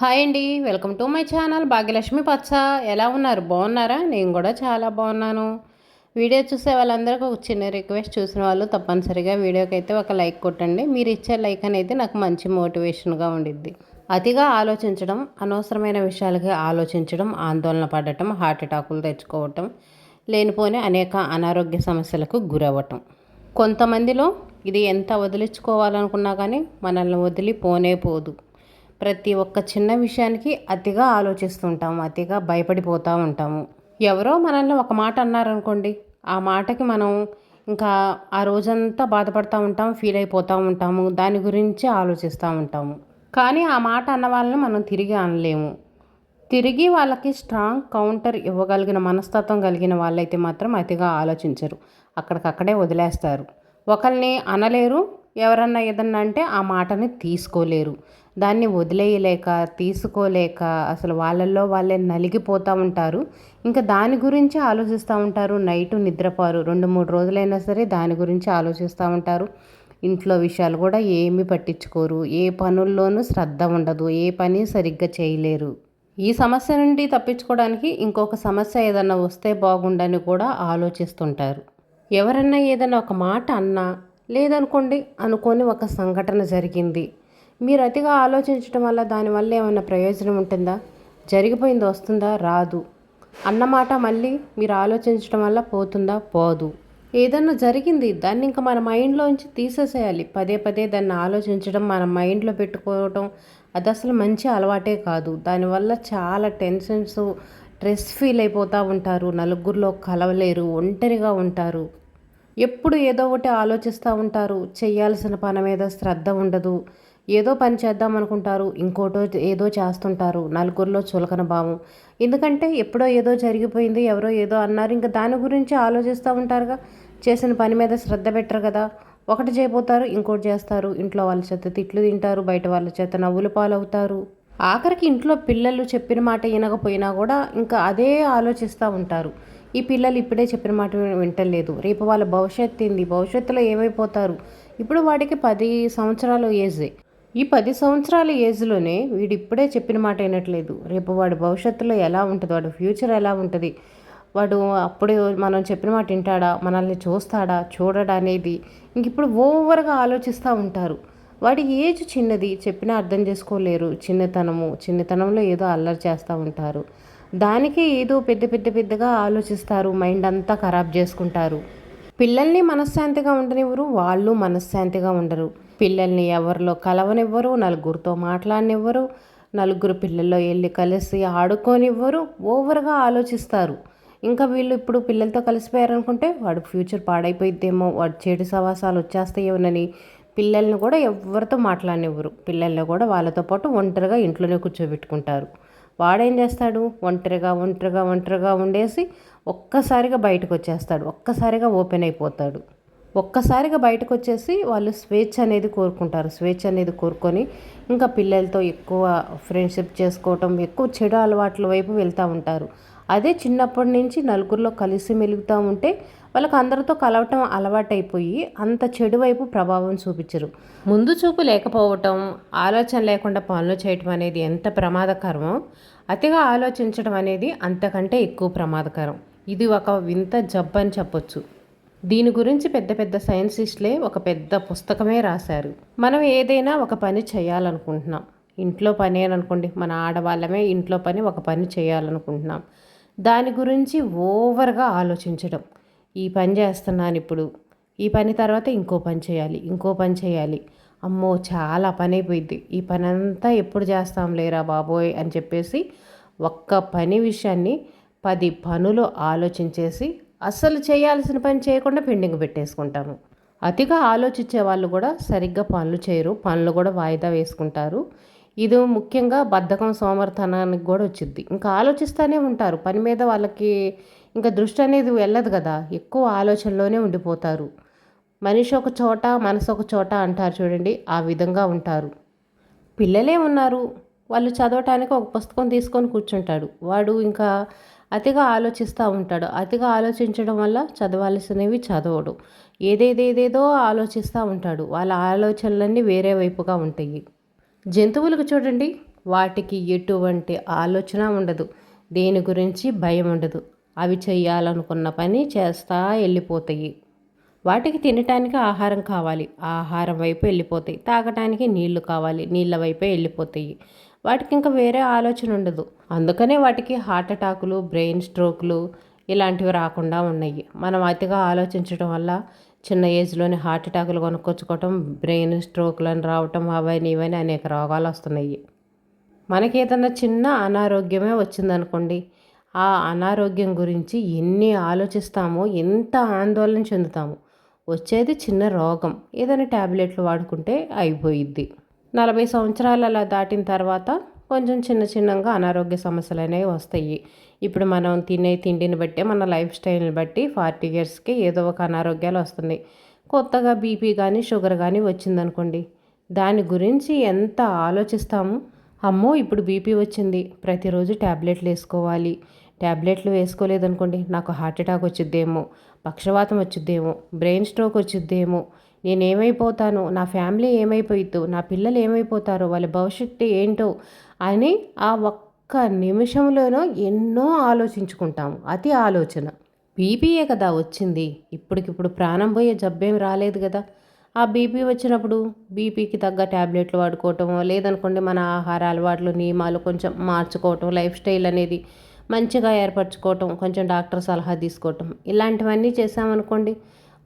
Hi అండి welcome to my channel Bhagyalakshmi పచ్చ. ఎలా ఉన్నారు? బాగున్నారా? నేను కూడా చాలా బాగున్నాను. వీడియో చూసే వాళ్ళందరికీ ఒక చిన్న రిక్వెస్ట్ చూసిన వాళ్ళు తప్పనిసరిగా వీడియోకి అయితే ఒక లైక్ కొట్టండి. మీరు ఇచ్చే లైక్ అనేది నాకు మంచి మోటివేషన్గా ఉండిద్ది. అతిగా ఆలోచించడం అనవసరమైన విషయాలకి ఆలోచించడం ఆందోళన పడటం హార్ట్ అటాకులు తెచ్చుకోవటం లేనిపోని అనేక అనారోగ్య సమస్యలకు గురవ్వటం. కొంతమందిలో ఇది ఎంత వదిలించుకోవాలనుకున్నా కానీ మనల్ని వదిలి పోనే పోదు. ప్రతి ఒక్క చిన్న విషయానికి అతిగా ఆలోచిస్తుంటాము అతిగా భయపడిపోతూ ఉంటాము. ఎవరో మనల్ని ఒక మాట అన్నారనుకోండి ఆ మాటకి మనం ఇంకా ఆ రోజంతా బాధపడుతూ ఉంటాం ఫీల్ అయిపోతూ ఉంటాము దాని గురించి ఆలోచిస్తూ ఉంటాము. కానీ ఆ మాట అన్న వాళ్ళని మనం తిరిగి అనలేము. తిరిగి వాళ్ళకి స్ట్రాంగ్ కౌంటర్ ఇవ్వగలిగిన మనస్తత్వం కలిగిన వాళ్ళైతే మాత్రం అతిగా ఆలోచించరు. అక్కడికక్కడే వదిలేస్తారు. ఒకరిని అనలేరు ఎవరన్నా ఏదన్నా అంటే ఆ మాటని తీసుకోలేరు. దాన్ని వదిలేయలేక తీసుకోలేక అసలు వాళ్ళల్లో వాళ్ళే నలిగిపోతూ ఉంటారు. ఇంకా దాని గురించి ఆలోచిస్తూ ఉంటారు. నైటు నిద్రపోరు. రెండు మూడు రోజులైనా సరే దాని గురించి ఆలోచిస్తూ ఉంటారు. ఇంట్లో విషయాలు కూడా ఏమీ పట్టించుకోరు. ఏ పనుల్లోనూ శ్రద్ధ ఉండదు. ఏ పని సరిగ్గా చేయలేరు. ఈ సమస్య నుండి తప్పించుకోవడానికి ఇంకొక సమస్య ఏదన్నా వస్తే బాగుండని కూడా ఆలోచిస్తుంటారు. ఎవరన్నా ఏదైనా ఒక మాట అన్నా లేదనుకోండి అనుకోని ఒక సంఘటన జరిగింది. మీరు అతిగా ఆలోచించడం వల్ల దానివల్ల ఏమైనా ప్రయోజనం ఉంటుందా? జరిగిపోయింది వస్తుందా? రాదు. అన్నమాట మళ్ళీ మీరు ఆలోచించడం వల్ల పోతుందా? పోదు. ఏదన్నా జరిగింది దాన్ని ఇంకా మన మైండ్లోంచి తీసేసేయాలి. పదే పదే దాన్ని ఆలోచించడం మన మైండ్లో పెట్టుకోవడం అది అసలు మంచి అలవాటే కాదు. దానివల్ల చాలా టెన్షన్స్ స్ట్రెస్ ఫీల్ అయిపోతూ ఉంటారు. నలుగురిలో కలవలేరు ఒంటరిగా ఉంటారు. ఎప్పుడు ఏదో ఒకటి ఆలోచిస్తూ ఉంటారు. చేయాల్సిన పని మీద శ్రద్ధ ఉండదు. ఏదో పని చేద్దాం అనుకుంటారు ఇంకోటో ఏదో చేస్తుంటారు నలుగురిలో చులకన భావం. ఎందుకంటే ఎప్పుడో ఏదో జరిగిపోయింది ఎవరో ఏదో అన్నారు ఇంకా దాని గురించి ఆలోచిస్తూ ఉంటారుగా. చేసిన పని మీద శ్రద్ధ పెట్టరు కదా. ఒకటి చేయబోతారు ఇంకోటి చేస్తారు. ఇంట్లో వాళ్ళ చేత తిట్లు తింటారు బయట వాళ్ళ చేత నవ్వులు పాలవుతారు. ఆఖరికి ఇంట్లో పిల్లలు చెప్పిన మాట వినకపోయినా కూడా ఇంకా అదే ఆలోచిస్తూ ఉంటారు. ఈ పిల్లలు ఇప్పుడే చెప్పిన మాట వింటలేదు. రేపు వాళ్ళ భవిష్యత్తు ఏంది? భవిష్యత్తులో ఏమైపోతారు? ఇప్పుడు వాడికి పది సంవత్సరాలు ఏజే. ఈ పది సంవత్సరాల ఏజ్లోనే వీడు ఇప్పుడే చెప్పిన మాట అయినట్లేదు. రేపు వాడు భవిష్యత్తులో ఎలా ఉంటుంది? వాడు ఫ్యూచర్ ఎలా ఉంటుంది? వాడు అప్పుడు మనం చెప్పిన మాట వింటాడా? మనల్ని చూస్తాడా? చూడడా అనేది ఇంక ఇప్పుడు ఓవర్గా ఆలోచిస్తూ ఉంటారు. వాడి ఏజ్ చిన్నది చెప్పినా అర్థం చేసుకోలేరు. చిన్నతనము చిన్నతనంలో ఏదో అల్లరి చేస్తూ ఉంటారు. దానికే ఏదో పెద్ద పెద్ద పెద్దగా ఆలోచిస్తారు. మైండ్ అంతా ఖరాబ్ చేసుకుంటారు. పిల్లల్ని మనశ్శాంతిగా ఉండనివ్వరు వాళ్ళు మనశ్శాంతిగా ఉండరు. పిల్లల్ని ఎవరిలో కలవనివ్వరు నలుగురితో మాట్లాడనివ్వరు నలుగురు పిల్లల్లో వెళ్ళి కలిసి ఆడుకోనివ్వరు ఓవర్గా ఆలోచిస్తారు. ఇంకా వీళ్ళు ఇప్పుడు పిల్లలతో కలిసిపోయారనుకుంటే వాడు ఫ్యూచర్ పాడైపోయిద్దేమో వాడు చెడు సవాసాలు వచ్చేస్తాయేమోనని పిల్లల్ని కూడా ఎవరితో మాట్లాడనివ్వరు. పిల్లల్ని కూడా వాళ్ళతో పాటు ఒంటరిగా ఇంట్లోనే కూర్చోబెట్టుకుంటారు. వాడేం చేస్తాడు? ఒంటరిగా ఒంటరిగా ఒంటరిగా ఉండేసి ఒక్కసారిగా బయటకు వచ్చేస్తాడు ఒక్కసారిగా ఓపెన్ అయిపోతాడు. ఒక్కసారిగా బయటకు వచ్చేసి వాళ్ళు స్వేచ్ఛ అనేది కోరుకుంటారు. స్వేచ్ఛ అనేది కోరుకొని ఇంకా పిల్లలతో ఎక్కువ ఫ్రెండ్షిప్ చేసుకోవటం ఎక్కువ చెడు అలవాట్ల వైపు వెళ్తూ ఉంటారు. అదే చిన్నప్పటి నుంచి నలుగురిలో కలిసి మెలుగుతూ ఉంటే వాళ్ళకి అందరితో కలవటం అలవాటైపోయి అంత చెడు వైపు ప్రభావం చూపించరు. ముందు చూపు లేకపోవటం ఆలోచన లేకుండా పనులు చేయటం అనేది ఎంత ప్రమాదకరమో అతిగా ఆలోచించడం అనేది అంతకంటే ఎక్కువ ప్రమాదకరం. ఇది ఒక వింత జబ్బు అని చెప్పొచ్చు. దీని గురించి పెద్ద పెద్ద సైన్సిస్ట్లే ఒక పెద్ద పుస్తకమే రాశారు. మనం ఏదైనా ఒక పని చేయాలనుకుంటున్నాం. ఇంట్లో పని అని అనుకోండి మన ఆడవాళ్ళమే ఇంట్లో పని ఒక పని చేయాలనుకుంటున్నాం. దాని గురించి ఓవర్గా ఆలోచించడం. ఈ పని చేస్తున్నాను ఇప్పుడు. ఈ పని తర్వాత ఇంకో పని చేయాలి ఇంకో పని చేయాలి. అమ్మో చాలా పని అయిపోయింది ఈ పని అంతా ఎప్పుడు చేస్తాం లేరా బాబోయ్ అని చెప్పేసి ఒక్క పని విషయాన్ని పది పనులు ఆలోచించేసి అస్సలు చేయాల్సిన పని చేయకుండా పెండింగ్ పెట్టేసుకుంటాము. అతిగా ఆలోచించే వాళ్ళు కూడా సరిగ్గా పనులు చేయరు. పనులు కూడా వాయిదా వేసుకుంటారు. ఇది ముఖ్యంగా బద్ధకం సోమర్థనానికి కూడా వచ్చింది ఇంకా ఆలోచిస్తూనే ఉంటారు. పని మీద వాళ్ళకి ఇంకా దృష్టి అనేది వెళ్ళదు కదా. ఎక్కువ ఆలోచనలోనే ఉండిపోతారు. మనిషి ఒక చోట మనసు ఒక చోట అంటారు చూడండి ఆ విధంగా ఉంటారు. పిల్లలే ఉన్నారు. వాళ్ళు చదవటానికి ఒక పుస్తకం తీసుకొని కూర్చుంటాడు. వాడు ఇంకా అతిగా ఆలోచిస్తూ ఉంటాడు. అతిగా ఆలోచించడం వల్ల చదవాల్సినవి చదవడు. ఏదేదేదేదో ఆలోచిస్తూ ఉంటాడు. వాళ్ళ ఆలోచనలన్నీ వేరే వైపుగా ఉంటాయి. జంతువులకు చూడండి. వాటికి ఎటువంటి ఆలోచన ఉండదు. దేని గురించి భయం ఉండదు. అవి చేయాలనుకున్న పని చేస్తా వెళ్ళిపోతాయి వాటికి తినటానికి ఆహారం కావాలి. ఆహారం వైపు వెళ్ళిపోతాయి తాగటానికి నీళ్ళు కావాలి. నీళ్ళ వైపే వెళ్ళిపోతాయి వాటికి ఇంకా వేరే ఆలోచన ఉండదు. అందుకనే వాటికి హార్ట్ అటాకులు బ్రెయిన్ స్ట్రోక్లు ఇలాంటివి రాకుండా ఉన్నాయి. మనం అతిగా ఆలోచించడం వల్ల చిన్న ఏజ్లోనే హార్ట్ అటాకులు కొనుక్కొచ్చుకోవటం బ్రెయిన్ స్ట్రోక్లను రావటం అవన్నీ ఇవన్నీ అనేక రోగాలు వస్తున్నాయి. మనకి ఏదన్నా చిన్న అనారోగ్యమే వచ్చిందనుకోండి ఆ అనారోగ్యం గురించి ఎన్ని ఆలోచిస్తామో ఎంత ఆందోళన చెందుతాము వచ్చేది చిన్న రోగం. ఏదైనా ట్యాబ్లెట్లు వాడుకుంటే అయిపోయిద్ది. నలభై సంవత్సరాలు అలా దాటిన తర్వాత కొంచెం చిన్న చిన్నగా అనారోగ్య సమస్యలు అనేవి వస్తాయి. ఇప్పుడు మనం తినే తిండిని బట్టి మన లైఫ్ స్టైల్ని బట్టి ఫార్టీ ఇయర్స్కి ఏదో ఒక అనారోగ్యాలు వస్తున్నాయి. కొత్తగా బీపీ కానీ షుగర్ కానీ వచ్చిందనుకోండి దాని గురించి ఎంత ఆలోచిస్తాము? అమ్మో ఇప్పుడు బీపీ వచ్చింది. ప్రతిరోజు ట్యాబ్లెట్లు వేసుకోవాలి. ట్యాబ్లెట్లు వేసుకోలేదనుకోండి నాకు హార్ట్ అటాక్ వచ్చిద్దేమో పక్షవాతం వచ్చిద్దేమో బ్రెయిన్ స్ట్రోక్ వచ్చిద్దేమో నేనేమైపోతాను? నా ఫ్యామిలీ ఏమైపోయిద్దు? నా పిల్లలు ఏమైపోతారో? వాళ్ళ భవిష్యత్తు ఏంటో? అని ఆ ఒక్క నిమిషంలోనో ఎన్నో ఆలోచించుకుంటాము. అతి ఆలోచన. బీపీఏ కదా వచ్చింది. ఇప్పటికిప్పుడు ప్రాణం పోయే జబ్బేం రాలేదు కదా. ఆ బీపీ వచ్చినప్పుడు బీపీకి తగ్గ ట్యాబ్లెట్లు వాడుకోవటం లేదనుకోండి మన ఆహార అలవాట్లు నియమాలు కొంచెం మార్చుకోవటం లైఫ్ స్టైల్ అనేది మంచిగా ఏర్పరచుకోవటం కొంచెం డాక్టర్ సలహా తీసుకోవటం ఇలాంటివన్నీ చేసామనుకోండి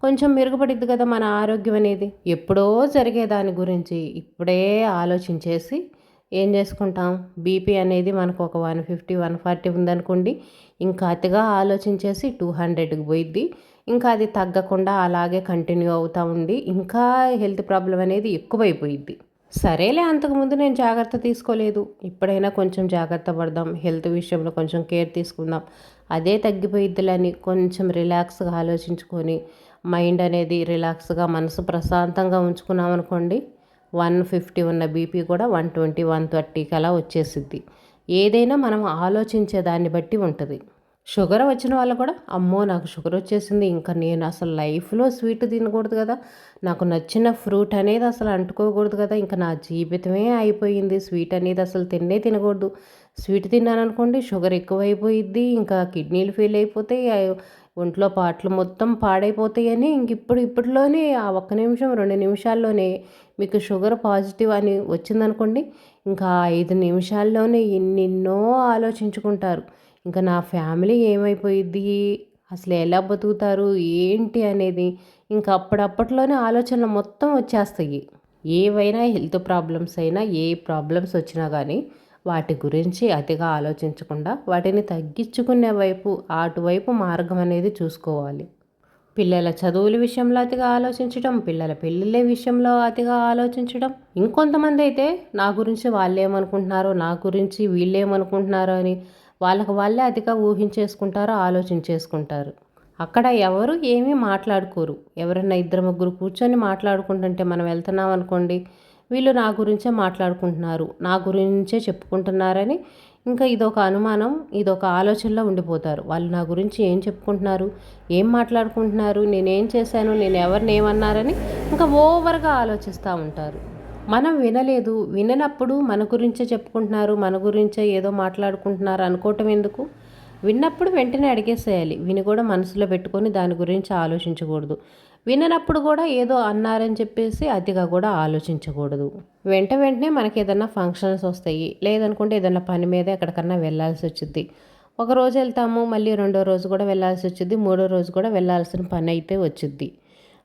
కొంచెం మెరుగుపడిద్ది కదా మన ఆరోగ్యం అనేది. ఎప్పుడో జరిగే దాని గురించి ఇప్పుడే ఆలోచించేసి ఏం చేసుకుంటాం? బీపీ అనేది మనకు ఒక వన్ ఫిఫ్టీ వన్ ఫార్టీ ఉందనుకోండి ఇంకా అతిగా ఆలోచించేసి టూ హండ్రెడ్కి పోయిద్ది. ఇంకా అది తగ్గకుండా అలాగే కంటిన్యూ అవుతూ ఉండి ఇంకా హెల్త్ ప్రాబ్లం అనేది ఎక్కువైపోయిద్ది. సరేలే అంతకుముందు నేను జాగ్రత్త తీసుకోలేదు. ఇప్పుడైనా కొంచెం జాగ్రత్త పడదాం. హెల్త్ విషయంలో కొంచెం కేర్ తీసుకుందాం. అదే తగ్గిపోయిద్దులని కొంచెం రిలాక్స్గా ఆలోచించుకొని మైండ్ అనేది రిలాక్స్గా మనసు ప్రశాంతంగా ఉంచుకున్నాం అనుకోండి వన్ ఫిఫ్టీ ఉన్న బీపీ కూడా వన్ ట్వంటీ వన్ థర్టీకి అలా వచ్చేసిద్ది. ఏదైనా మనం ఆలోచించే దాన్ని బట్టి ఉంటుంది. షుగర్ వచ్చిన వాళ్ళు కూడా అమ్మో నాకు షుగర్ వచ్చేసింది ఇంకా నేను అసలు లైఫ్లో స్వీట్ తినకూడదు కదా నాకు నచ్చిన ఫ్రూట్ అనేది అసలు అంటుకోకూడదు కదా ఇంకా నా జీవితమే అయిపోయింది స్వీట్ అనేది అసలు తిన్నే తినకూడదు. స్వీట్ తిన్నాను అనుకోండి షుగర్ ఎక్కువైపోయిద్ది ఇంకా కిడ్నీలు ఫెయిల్ అయిపోతే ఒంట్లో పాటలు మొత్తం పాడైపోతాయని ఇంక ఇప్పుడు ఇప్పటిలోనే ఆ ఒక్క నిమిషం రెండు నిమిషాల్లోనే మీకు షుగర్ పాజిటివ్ అని వచ్చిందనుకోండి ఇంకా ఐదు నిమిషాల్లోనే ఎన్నెన్నో ఆలోచించుకుంటారు. ఇంకా నా ఫ్యామిలీ ఏమైపోయిద్ది? అసలు ఎలా బతుకుతారు? ఏంటి అనేది ఇంకా అప్పుడప్పట్లోనే ఆలోచనలు మొత్తం వచ్చేస్తాయి. ఏవైనా హెల్త్ ప్రాబ్లమ్స్ అయినా ఏ ప్రాబ్లమ్స్ వచ్చినా కానీ వాటి గురించి అతిగా ఆలోచించకుండా వాటిని తగ్గించుకునే వైపు అటువైపు మార్గం అనేది చూసుకోవాలి. పిల్లల చదువుల విషయంలో అతిగా ఆలోచించడం పిల్లల పెళ్ళిళ్ళ విషయంలో అతిగా ఆలోచించడం ఇంకొంతమంది అయితే నా గురించి వాళ్ళేమనుకుంటున్నారో నా గురించి వీళ్ళు ఏమనుకుంటున్నారో అని వాళ్ళకు వాళ్ళే అతిగా ఊహించేసుకుంటారో ఆలోచించేసుకుంటారు. అక్కడ ఎవరు ఏమీ మాట్లాడుకోరు. ఎవరైనా ఇద్దరు ముగ్గురు కూర్చొని మాట్లాడుకుంటుంటే మనం వెళ్తున్నాం అనుకోండి వీళ్ళు నా గురించే మాట్లాడుకుంటున్నారు నా గురించే చెప్పుకుంటున్నారని. ఇంకా ఇదొక అనుమానం ఇదొక ఆలోచనలో ఉండిపోతారు. వాళ్ళు నా గురించి ఏం చెప్పుకుంటున్నారు ఏం మాట్లాడుకుంటున్నారు నేనేం చేశాను నేను ఎవరిని ఏమన్నారని ఇంకా ఓవర్గా ఆలోచిస్తూ ఉంటారు. మనం వినలేదు విననప్పుడు మన గురించే చెప్పుకుంటున్నారు మన గురించే ఏదో మాట్లాడుకుంటున్నారు అనుకోవటం ఎందుకు? విన్నప్పుడు వెంటనే అడిగేసేయాలి. విని కూడా మనసులో పెట్టుకొని దాని గురించి ఆలోచించకూడదు. విననప్పుడు కూడా ఏదో అన్నారని చెప్పేసి అతిగా కూడా ఆలోచించకూడదు. వెంట వెంటనే మనకి ఏదైనా ఫంక్షన్స్ వస్తాయి లేదనుకుంటే ఏదైనా పని మీద ఎక్కడికన్నా వెళ్ళాల్సి వచ్చింది ఒక రోజు వెళ్తాము మళ్ళీ రెండో రోజు కూడా వెళ్ళాల్సి వచ్చింది మూడో రోజు కూడా వెళ్ళాల్సిన పని అయితే వచ్చింది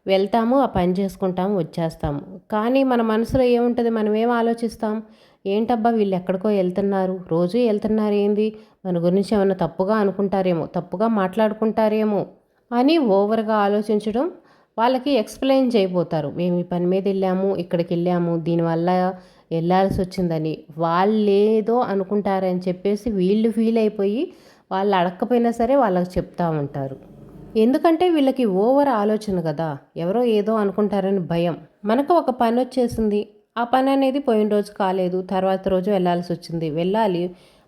వెళ్తాము ఆ పని చేసుకుంటాము వచ్చేస్తాము. కానీ మన మనసులో ఏముంటుంది? మనం ఏం ఆలోచిస్తాం? ఏంటబ్బా వీళ్ళు ఎక్కడికో వెళ్తున్నారు? రోజు వెళ్తున్నారు ఏంది? మన గురించి ఏమైనా తప్పుగా అనుకుంటారేమో తప్పుగా మాట్లాడుకుంటారేమో అని ఓవర్గా ఆలోచించడం వాళ్ళకి ఎక్స్ప్లెయిన్ చేయబోతారు. మేము ఈ పని మీద వెళ్ళాము ఇక్కడికి వెళ్ళాము దీనివల్ల వెళ్ళాల్సి వచ్చిందని. వాళ్ళేదో అనుకుంటారని చెప్పేసి వీళ్ళు ఫీల్ అయిపోయి వాళ్ళు అడగకపోయినా సరే వాళ్ళకి చెప్తా ఉంటారు. ఎందుకంటే వీళ్ళకి ఓవర్ ఆలోచన కదా. ఎవరో ఏదో అనుకుంటారని భయం. మనకు ఒక పని వచ్చేసింది. ఆ పని అనేది పోయిన రోజు కాలేదు. తర్వాత రోజు వెళ్ళాల్సి వచ్చింది. వెళ్ళాలి.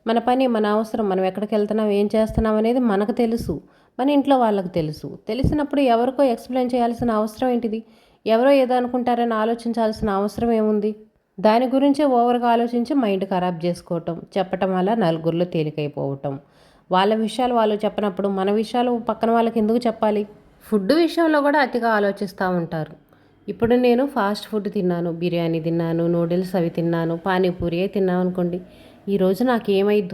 మన పని మన అవసరం. మనం ఎక్కడికి వెళ్తున్నాం ఏం చేస్తున్నాం అనేది మనకు తెలుసు. మన ఇంట్లో వాళ్ళకు తెలుసు. తెలిసినప్పుడు ఎవరికో ఎక్స్ప్లెయిన్ చేయాల్సిన అవసరం ఏంటిది? ఎవరో ఏదో అనుకుంటారని ఆలోచించాల్సిన అవసరం ఏముంది? దాని గురించే ఓవర్గా ఆలోచించి మైండ్ ఖరాబ్ చేసుకోవటం చెప్పటం వల్ల నలుగురిలో తేలికైపోవటం. వాళ్ళ విషయాలు వాళ్ళు చెప్పనప్పుడు మన విషయాలు పక్కన వాళ్ళకి ఎందుకు చెప్పాలి? ఫుడ్ విషయంలో కూడా అతిగా ఆలోచిస్తూ ఉంటారు. ఇప్పుడు నేను ఫాస్ట్ ఫుడ్ తిన్నాను బిర్యానీ తిన్నాను నూడిల్స్ అవి తిన్నాను పానీపూరి తిన్నాను అనుకోండి. ఈరోజు నాకు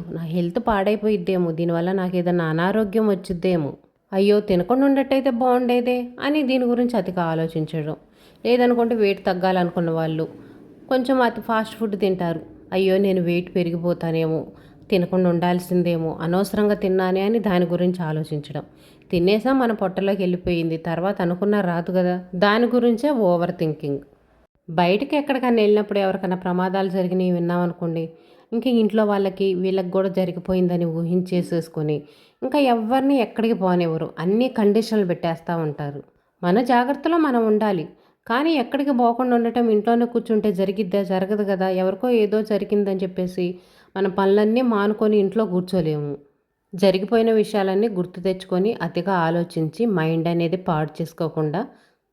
నా హెల్త్ పాడైపోయిద్దేమో. దీనివల్ల నాకు ఏదైనా అనారోగ్యం వచ్చిద్దేమో. అయ్యో తినకుండా ఉండట్టయితే బాగుండేదే అని దీని గురించి అతిగా ఆలోచించడం. లేదనుకుంటే వెయిట్ తగ్గాలనుకున్న వాళ్ళు కొంచెం అతి ఫాస్ట్ ఫుడ్ తింటారు. అయ్యో నేను వెయిట్ పెరిగిపోతానేమో తినకుండా ఉండాల్సిందేమో అనవసరంగా తిన్నానే అని దాని గురించి ఆలోచించడం. తినేసా మన పొట్టలోకి వెళ్ళిపోయింది. తర్వాత అనుకున్నా రాదు కదా. దాని గురించే ఓవర్ థింకింగ్. బయటికి ఎక్కడికైనా వెళ్ళినప్పుడు ఎవరికైనా ప్రమాదాలు జరిగినాయి విన్నామనుకోండి ఇంకా ఇంట్లో వాళ్ళకి వీళ్ళకి కూడా జరిగిపోయిందని ఊహించేసేసుకొని ఇంకా ఎవరిని ఎక్కడికి పోనివ్వరు. అన్ని కండిషన్లు పెట్టేస్తూ ఉంటారు. మన జాగ్రత్తలో మనం ఉండాలి. కానీ ఎక్కడికి పోకుండా ఉండటం ఇంట్లోనే కూర్చుంటే జరిగిద్దా? జరగదు కదా. ఎవరికో ఏదో జరిగిందని చెప్పేసి మన పనులన్నీ మానుకొని ఇంట్లో కూర్చోలేము. జరిగిపోయిన విషయాలన్నీ గుర్తు తెచ్చుకొని అతిగా ఆలోచించి మైండ్ అనేది పాడు చేసుకోకుండా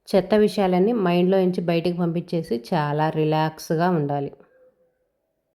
చెత్త విషయాలన్నీ మైండ్లో నుంచి బయటికి పంపించేసి చాలా రిలాక్స్గా ఉండాలి.